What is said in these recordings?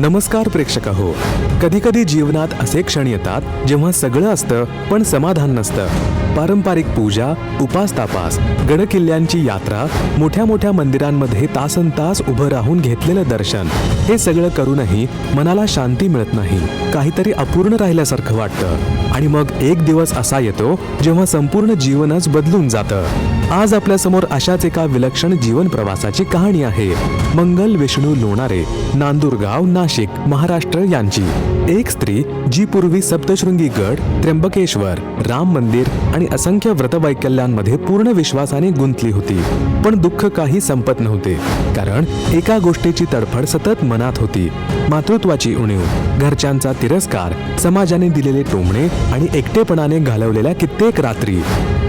नमस्कार प्रेक्षक हो कधी कधी जीवनात असे क्षण येतात जेव्हा सगळं असतं पण समाधान नसतं. पारंपरिक पूजा उपास तापास गडकिल्ल्यांची यात्रा मोठ्या मोठ्या मंदिरांमध्ये तासन तास उभं राहून घेतलेलं दर्शन हे सगळं करूनही मनाला शांती मिळत नाही. काहीतरी अपूर्ण राहिल्यासारखं वाटतं. आणि मग एक दिवस असा येतो जेव्हा संपूर्ण जीवनच बदलून जातं. आज आपल्यासमोर अशाच एका विलक्षण जीवन प्रवासाची कहाणी आहे. मंगल विष्णू लोणारे नांदुरगाव नाशिक. नाशिक महाराष्ट्र यांची. एक स्त्री जी पूर्वी सप्तशृंगी गड त्र्यंबकेश्वर राम मंदिर आणि असंख्य व्रतवैकल्यांमध्ये पूर्ण विश्वासाने गुंतली होती. पण दुःख काही संपत नव्हते. कारण एका गोष्टीची तडफड सतत मनात होती. मातृत्वाची उणीव घरच्यांचा तिरस्कार समाजाने दिलेले टोमणे आणि एकटेपणाने घालवलेल्या कित्येक रात्री.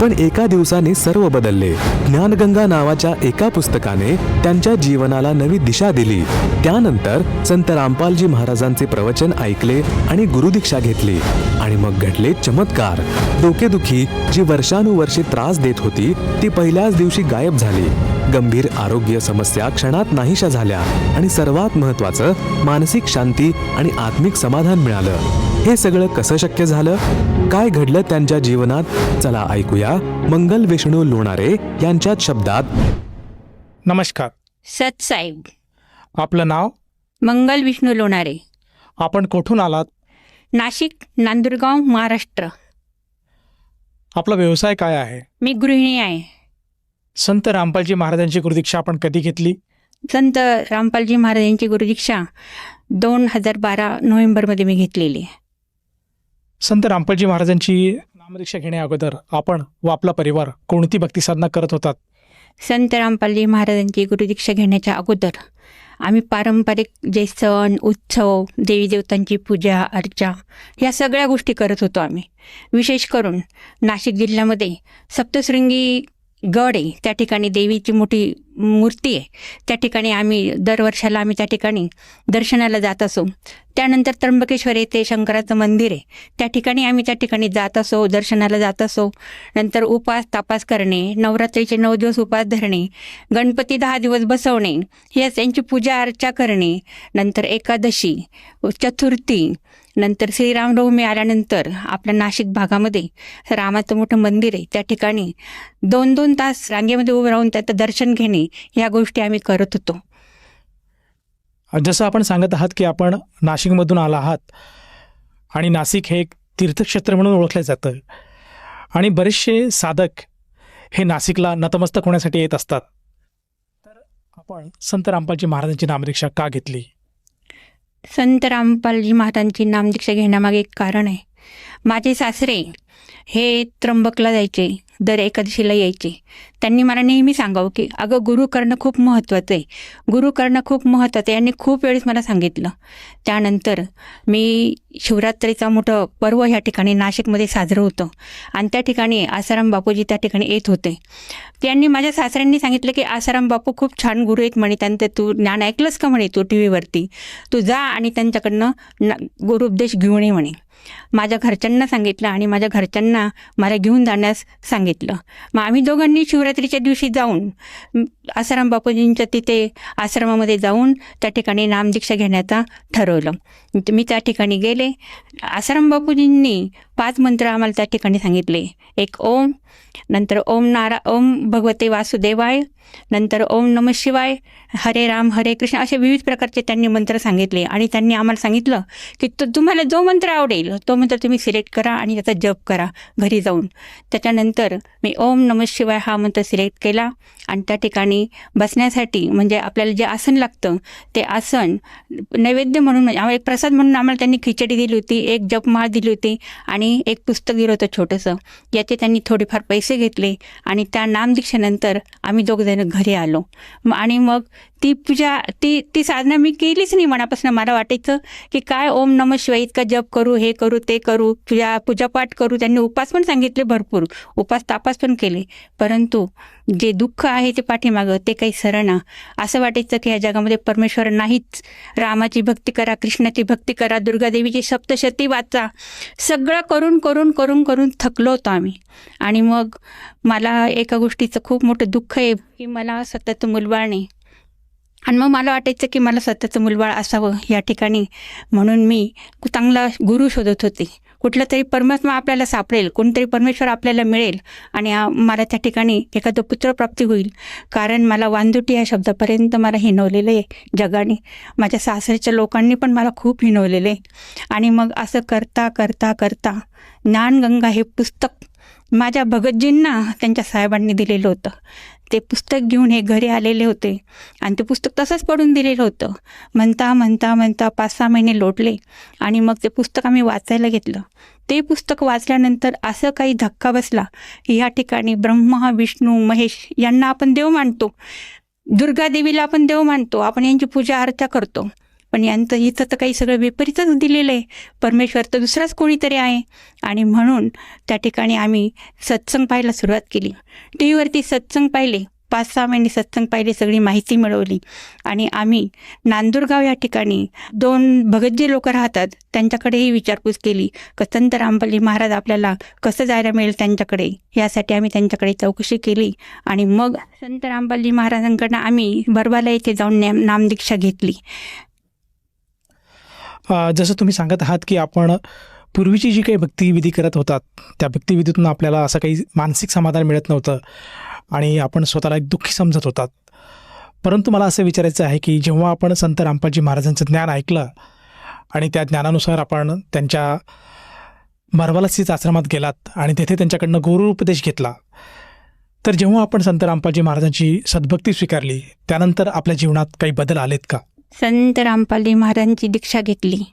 पण एका दिवसाने सर्व बदलले. ज्ञानगंगा नावाच्या एका पुस्तकाने त्यांच्या जीवनाला नवी दिशा दिली. त्यानंतर संत राम रामपालजी महाराजांचे प्रवचन ऐकले आणि गुरुदीक्षा घेतली. आणि मग घडले चमत्कार. डोकेदुखी जी वर्षानुवर्षे त्रास देत होती ती पहिल्याच दिवशी गायब झाली. गंभीर आरोग्य समस्या क्षणात नाहीशा झाल्या आणि सर्वात महत्वाचं मानसिक शांती आणि आत्मिक समाधान मिळालं. हे सगळं कसं शक्य झालं? काय घडलं त्यांच्या जीवनात? चला ऐकूया मंगल विष्णू लोणारे यांच्याच शब्दात. नमस्कार. सतसाहेब. आपलं नाव? मंगल विष्णू लोणारे. आपण कुठून आलात? नाशिक नांदुरगाव महाराष्ट्र. आपला व्यवसाय काय आहे? मी गृहिणी आहे. संत रामपालजी महाराजांची गुरुदीक्षा आपण कधी घेतली? संत रामपालजी महाराजांची गुरुदीक्षा दोन हजार बारा नोव्हेंबरमध्ये मी घेतलेली. आहे. संत रामपालजी महाराजांची नामदीक्षा घेण्या अगोदर आपण व आपला परिवार कोणती भक्ती साधना करत होतात? संत रामपालजी महाराजांची गुरुदीक्षा घेण्याच्या अगोदर आम्ही पारंपरिक जे सण उत्सव देवी देवतांची पूजा अर्चा या सगळ्या गोष्टी करत होतो आम्ही. विशेष करून नाशिक जिल्ह्यामध्ये सप्तशृंगी गड आहे. त्या ठिकाणी देवीची मोठी मूर्ती आहे. त्या ठिकाणी आम्ही दरवर्षाला आम्ही त्या ठिकाणी दर्शनाला जात असो. त्यानंतर त्र्यंबकेश्वर येथे शंकराचं मंदिर आहे. त्या ठिकाणी आम्ही त्या ठिकाणी जात असो दर्शनाला जात असो. नंतर उपास तापास करणे नवरात्रीचे नऊ दिवस उपास धरणे गणपती दहा दिवस बसवणे याच यांची पूजा अर्चा करणे नंतर एकादशी चतुर्थी नंतर श्रीरामनवमी आल्यानंतर आपल्या नाशिक भागामध्ये रामाचं मोठं मंदिर आहे. त्या ठिकाणी दोन दोन तास रांगेमध्ये उभं राहून त्याचं दर्शन घेणे ह्या गोष्टी आम्ही करत होतो. जसं आपण सांगत आहात की आपण नाशिकमधून आला आहात आणि नाशिक हे एक तीर्थक्षेत्र म्हणून ओळखलं जातं. आणि बरेचसे साधक हे नाशिकला नतमस्तक होण्यासाठी येत असतात. तर आपण संत रामपालजी महाराजांची नामदीक्षा का घेतली? संत रामपालजी महाराजांची नामदीक्षा घेण्यामागे एक कारण आहे. माझे सासरे हे त्र्यंबकला जायचे. दर एकादशीला यायचे. त्यांनी मला नेहमी सांगावं की अगं गुरु करणं खूप महत्त्वाचं आहे. गुरु करणं खूप महत्त्वाचं आहे. यांनी खूप वेळेस मला सांगितलं. त्यानंतर मी शिवरात्रीचा मोठं पर्व ह्या ठिकाणी नाशिकमध्ये साजरं होतं. आणि त्या ठिकाणी आसाराम बापूजी त्या ठिकाणी येत होते. त्यांनी माझ्या सासऱ्यांनी सांगितलं की आसाराम बापू खूप छान गुरु आहेत म्हणे. त्यांचं तू ज्ञान ऐकलंस का म्हणे? तू टी व्हीवरती तू जा आणि त्यांच्याकडनं न गुरुपदेश घेऊन ये म्हणे. माझ्या घरच्यांना सांगितलं आणि माझ्या घरच्यांना मला घेऊन जाण्यास सांगितलं. मग आम्ही दोघांनी शिवरात्रीच्या दिवशी जाऊन आसाराम बापूजींच्या तिथे आश्रमामध्ये जाऊन त्या ठिकाणी नामदीक्षा घेण्याचा ठरवलं. मी त्या ठिकाणी गेले. आसाराम बापूजींनी पाच मंत्र आम्हाला त्या ठिकाणी सांगितले. एक ओम नंतर ओम नारा ओम भगवते वासुदेवाय नंतर ओम नम शिवाय हरे राम हरे कृष्ण असे विविध प्रकारचे त्यांनी मंत्र सांगितले. आणि त्यांनी आम्हाला सांगितलं की तो तुम्हाला जो मंत्र आवडेल तो मंत्र तुम्ही सिलेक्ट करा आणि त्याचा जप करा घरी जाऊन. त्याच्यानंतर मी ओम नम शिवाय हा मंत्र सिलेक्ट केला. आणि त्या ठिकाणी बसण्यासाठी म्हणजे आपल्याला जे आसन लागतं ते आसन नैवेद्य म्हणून म्हणजे एक प्रसाद म्हणून आम्हाला त्यांनी खिचडी दिली होती एक जपमाळ दिली होती आणि एक पुस्तक दिलं होतं छोटंसं. याचे त्यांनी थोडेफार पैसे घेतले आणि त्या नामदीक्षेनंतर आम्ही दोघंजण घरी आलो. आणि मग ती पूजा ती ती साधना मी केलीच नाही मनापासून. मला वाटायचं की काय ओम नम शिवाय इतका जप करू हे करू ते करू पूजा पूजापाठ करू. त्यांनी उपास पण सांगितले भरपूर. उपास तापास पण केले. परंतु जे दुःख आहे ते पाठीमागं ते काही सरणा असं वाटायचं की ह्या जगामध्ये परमेश्वर नाहीच. रामाची भक्ती करा कृष्णाची भक्ती करा दुर्गादेवीची सप्तशती वाचा. सगळं करून करून करून करून थकलो होतो आम्ही. आणि मग मला एका गोष्टीचं खूप मोठं दुःख आहे की मला सतत मुलबाळ नाही. आणि मग मला वाटायचं की मला स्वतःचं मुलबाळ असावं या ठिकाणी. म्हणून मी चांगला गुरु शोधत होते. कुठला तरी परमात्मा आपल्याला सापडेल कोणतरी परमेश्वर आपल्याला मिळेल आणि मला त्या ठिकाणी एखादं पुत्रप्राप्ती होईल. कारण मला वांदुटी या शब्दापर्यंत मला हिनवलेलं आहे जगाने. माझ्या सासरच्या लोकांनी पण मला खूप हिनवलेलं आहे. आणि मग असं करता करता करता ज्ञानगंगा हे पुस्तक माझ्या भगतजींना त्यांच्या साहेबांनी दिलेलं होतं. ते पुस्तक घेऊन हे घरी आलेले होते. आणि ते पुस्तक तसंच पडून दिलेलं होतं. म्हणता म्हणता म्हणता पाच सहा महिने लोटले आणि मग ते पुस्तक आम्ही वाचायला घेतलं. ते पुस्तक वाचल्यानंतर असं काही धक्का बसला. या ठिकाणी ब्रह्मा विष्णू महेश यांना आपण देव मानतो. दुर्गा देवीला आपण देव मानतो. आपण यांची पूजा अर्चा करतो. पण यांचं इथं तर काही सगळं विपरीतच दिलेलं आहे. परमेश्वर तर दुसराच कोणीतरी आहे. आणि म्हणून त्या ठिकाणी आम्ही सत्संग पाहायला सुरुवात केली. टी व्हीवरती सत्संग पाहिले. पाच सहा महिने सत्संग पाहिले सगळी माहिती मिळवली. आणि आम्ही नांदुरगाव या ठिकाणी दोन भगत जे लोक राहतात त्यांच्याकडेही विचारपूस केली. क संत रामपल्ली महाराज आपल्याला कसं जायला मिळेल त्यांच्याकडे? यासाठी आम्ही त्यांच्याकडे चौकशी केली. आणि मग संत रामपल्ली महाराजांकडनं आम्ही बरबाला येथे जाऊन नाम नामदीक्षा घेतली. जसं तुम्ही सांगत आहात की आपण पूर्वीची जी काही भक्तिविधी करत होतात त्या भक्तिविधीतून आपल्याला असं काही मानसिक समाधान मिळत नव्हतं आणि आपण स्वतःला एक दुःखी समजत होतात. परंतु मला असं विचारायचं आहे की जेव्हा आपण संत रामपाजी महाराजांचं ज्ञान ऐकलं आणि त्या ज्ञानानुसार आपण त्यांच्या मरवालासीच आश्रमात गेलात आणि तेथे त्यांच्याकडनं गुरु उपदेश घेतला तर जेव्हा आपण संत रामपाजी महाराजांची सद्भक्ती स्वीकारली त्यानंतर आपल्या जीवनात काही बदल आलेत का? संत रामपाली महाराजांची दीक्षा घेतली.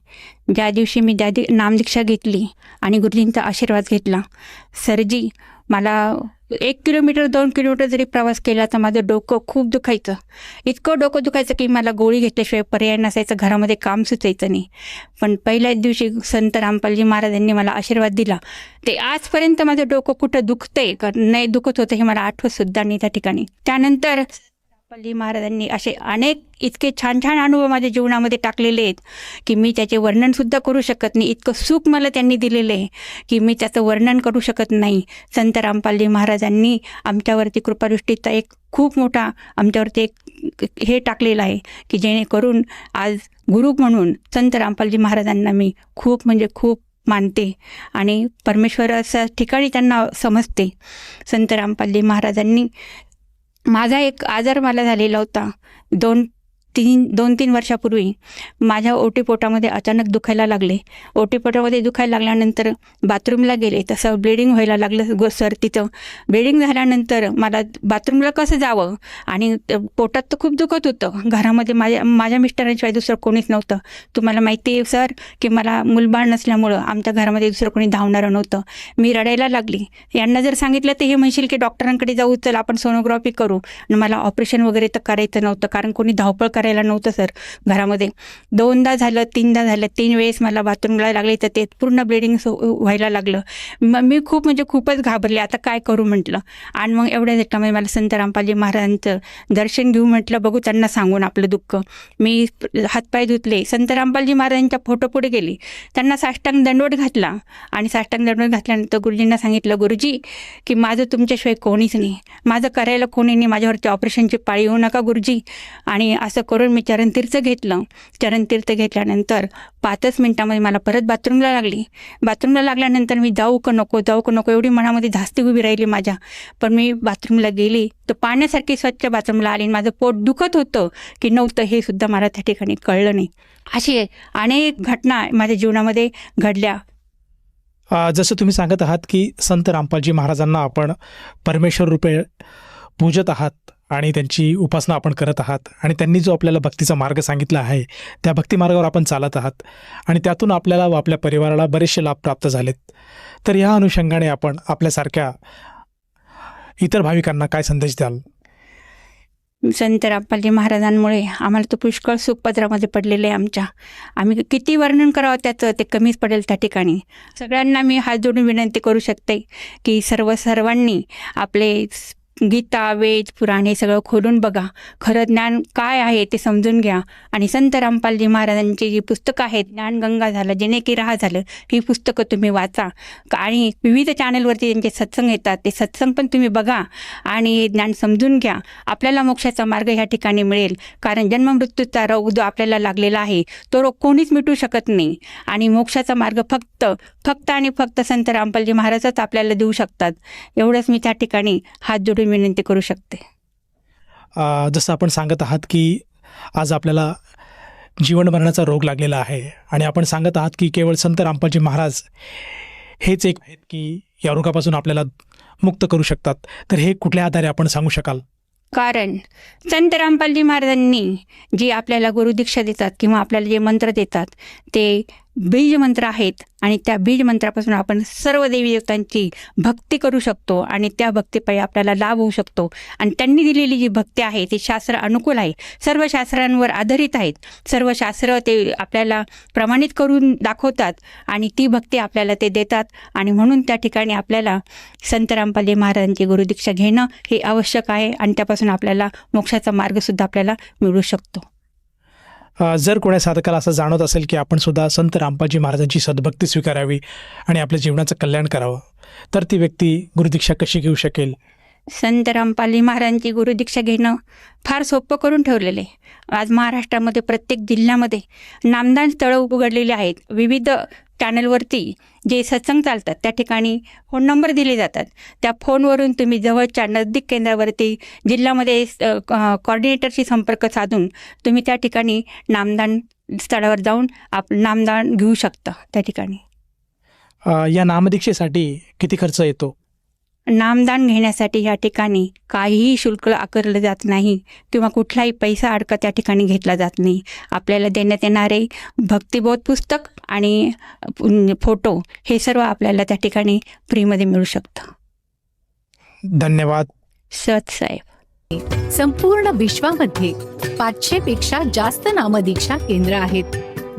ज्या दिवशी मी त्या दि नामदीक्षा घेतली आणि गुरुजींचा आशीर्वाद घेतला. सरजी मला एक किलोमीटर दोन किलोमीटर जरी प्रवास केला तर माझं डोकं खूप दुखायचं. इतकं डोकं दुखायचं की मला गोळी घेतल्याशिवाय पर्याय नसायचं घरामध्ये काम सुचायचं नाही. पण पहिल्याच दिवशी संत रामपालजी महाराजांनी मला आशीर्वाद दिला. ते आजपर्यंत माझं डोकं कुठं दुखतंय का नाही दुखत होतं हे मला आठवत सुद्धा नाही त्या ठिकाणी. त्यानंतर पल्ली महाराजांनी असे अनेक इतके छान छान अनुभव माझ्या जीवनामध्ये टाकलेले आहेत की मी त्याचे वर्णनसुद्धा करू शकत नाही. इतकं सुख मला त्यांनी दिलेलं आहे की मी त्याचं वर्णन करू शकत नाही. संत रामपाल्ली महाराजांनी आमच्यावरती कृपादृष्टीचा एक खूप मोठा आमच्यावरती एक हे टाकलेलं आहे की जेणेकरून आज गुरु म्हणून संत रामपालजी महाराजांना मी खूप म्हणजे खूप मानते आणि परमेश्वराच्या ठिकाणी त्यांना समजते. संत रामपाल्ली महाराजांनी माझा एक आजार मला झालेला होता. दोन तीन दोन तीन वर्षापूर्वी माझ्या ओटीपोटामध्ये अचानक दुखायला लागले. ओटीपोटामध्ये दुखायला लागल्यानंतर बाथरूमला गेले. तसं ब्लिडिंग व्हायला लागलं गो सर तिथं. ब्लिडिंग झाल्यानंतर मला बाथरूमला कसं जावं? आणि पोटात तर खूप दुखत होतं. घरामध्ये माझ्या माझ्या मिस्टरांशिवाय दुसरं कोणीच नव्हतं. तुम्हाला माहिती आहे सर की मला मुलबाळ नसल्यामुळं आमच्या घरामध्ये दुसरं कोणी धावणारं नव्हतं. मी रडायला लागली. यांना जर सांगितलं तर हे म्हणशील की डॉक्टरांकडे जाऊ चल आपण सोनोग्राफी करू. आणि मला ऑपरेशन वगैरे तर करायचं नव्हतं कारण कोणी धावपळ करायचं करायला नव्हतं सर. घरामध्ये दोनदा झालं तीनदा झालं तीन वेळेस मला बाथरूमला लागले तर ते पूर्ण ब्लिडिंग व्हायला लागलं. मग मी खूप म्हणजे खूपच घाबरले. आता काय करू म्हटलं? आणि मग एवढ्या त्याच्यामध्ये मला संत रामपालजी महाराजांचं दर्शन घेऊ म्हटलं. बघू त्यांना सांगून आपलं दुःख. मी हातपाय धुतले. संत रामपालजी महाराजांच्या फोटो पुढे गेली. त्यांना साष्टांग दंडवट घातला. आणि साष्टांग दंडवट घातल्यानंतर गुरुजींना सांगितलं गुरुजी की माझं तुमच्याशिवाय कोणीच नाही. माझं करायला कोणी नाही. माझ्यावरती ऑपरेशनची पाळी येऊ नका गुरुजी. आणि असं करून मी चरणतीर्थ घेतलं. चरणतीर्थ घेतल्यानंतर पाचच मिनटामध्ये मला परत बाथरूमला लागली. बाथरूमला लागल्यानंतर मी जाऊ का नको जाऊ का नको एवढी मनामध्ये धास्ती उभी राहिली माझ्या. पण मी बाथरूमला गेली तर पाण्यासारखी स्वच्छ बाथरूमला आली आणि माझं पोट दुखत होतं की नव्हतं हे सुद्धा मला त्या ठिकाणी कळलं नाही. अशी अनेक घटना माझ्या जीवनामध्ये घडल्या. जसं तुम्ही सांगत आहात की संत रामपालजी महाराजांना आपण परमेश्वर रूपे पूजत आहात. आणि त्यांची उपासना आपण करत आहात. आणि त्यांनी जो आपल्याला भक्तीचा मार्ग सांगितला आहे त्या भक्ती मार्गावर आपण चालत आहात. आणि त्यातून आपल्याला व आपल्या परिवाराला बरेचसे लाभ प्राप्त झालेत. तर या अनुषंगाने आपण आपल्यासारख्या इतर भाविकांना काय संदेश द्याल? संत रामपाली महाराजांमुळे आम्हाला तो पुष्कळ सुखपत्रामध्ये पडलेलं आहे आमच्या. आम्ही किती वर्णन करावं त्याचं ते कमीच पडेल त्या ठिकाणी. सगळ्यांना मी हात जोडून विनंती करू शकते की सर्व सर्वांनी आपले गीता वेद पुराण हे सगळं खोलून बघा. खरं ज्ञान काय आहे ते समजून घ्या. आणि संत रामपालजी महाराजांची जी पुस्तकं आहेत ज्ञानगंगा झालं जेणे की राहा झालं ही पुस्तकं तुम्ही वाचा. आणि विविध चॅनलवरती त्यांचे सत्संग येतात ते सत्संग पण तुम्ही बघा आणि हे ज्ञान समजून घ्या. आपल्याला मोक्षाचा मार्ग ह्या ठिकाणी मिळेल. कारण जन्ममृत्यूचा रोग जो आपल्याला लागलेला आहे तो रोग कोणीच मिटू शकत नाही. आणि मोक्षाचा मार्ग फक्त फक्त आणि फक्त संत रामपालजी महाराजच आपल्याला देऊ शकतात. एवढंच मी त्या ठिकाणी हात जोडून विनंती करू शकते. जसं आपण सांगत आहात की आज आपल्याला जीवन मरणाचा रोग लागलेला आहे आणि आपण सांगत आहात की केवळ संत रामपालजी महाराज हेच एक आहेत की या रोगापासून आपल्याला मुक्त करू शकतात. तर हे कुठल्या आधारे आपण सांगू शकाल? कारण संत रामपालजी महाराजांनी जी आपल्याला गुरुदीक्षा देतात किंवा आपल्याला जे मंत्र देतात ते बीज मंत्र आहेत आणि त्या बीज मंत्रापासून आपण सर्व देवी देवतांची भक्ती करू शकतो आणि त्या भक्तीपायी आपल्याला लाभ होऊ शकतो. आणि त्यांनी दिलेली जी भक्ती आहे ती शास्त्र अनुकूल आहे. सर्व शास्त्रांवर आधारित आहेत. सर्व शास्त्र ते आपल्याला प्रमाणित करून दाखवतात आणि ती भक्ती आपल्याला ते देतात आणि म्हणून त्या ठिकाणी आपल्याला संत रामपाले महाराजांची गुरुदीक्षा घेणं हे आवश्यक आहे आणि त्यापासून आपल्याला मोक्षाचा मार्गसुद्धा आपल्याला मिळू शकतो. जर कोण्या साधकाला असं जाणवत असेल की आपण सुद्धा संत रामपाजी महाराजांची सद्भक्ती स्वीकारावी आणि आपल्या जीवनाचं कल्याण करावं तर ती व्यक्ती गुरुदीक्षा कशी घेऊ शकेल? संत रामपाली महाराजांची गुरुदीक्षा घेणं फार सोपं करून ठेवलेलं. आहे आज महाराष्ट्रामध्ये प्रत्येक जिल्ह्यामध्ये नामदान स्थळं उघडलेली आहेत. विविध चॅनलवरती जे सत्संग चालतात त्या ठिकाणी फोन नंबर दिले जातात. त्या फोनवरून तुम्ही जवळच्या नजदीक केंद्रावरती जिल्ह्यामध्ये कॉर्डिनेटरशी संपर्क साधून तुम्ही त्या ठिकाणी नामदान स्थळावर जाऊन आप नामदान घेऊ शकता त्या ठिकाणी. या नामदीक्षेसाठी किती खर्च येतो? नामदान घेण्यासाठी या ठिकाणी काहीही शुल्क आकारलं जात नाही किंवा कुठलाही पैसा अडका त्या ठिकाणी घेतला जात नाही. आपल्याला देण्यात येणारे भक्तिबोध पुस्तक आणि फोटो हे सर्व आपल्याला त्या ठिकाणी फ्रीमध्ये मिळू शकतं. धन्यवाद. सत साहेब. संपूर्ण विश्वामध्ये पाचशे पेक्षा जास्त नामदीक्षा केंद्र आहेत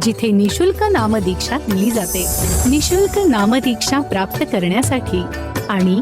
जिथे निशुल्क नामदीक्षा दिली जाते. निशुल्क नामदीक्षा प्राप्त करण्यासाठी आणि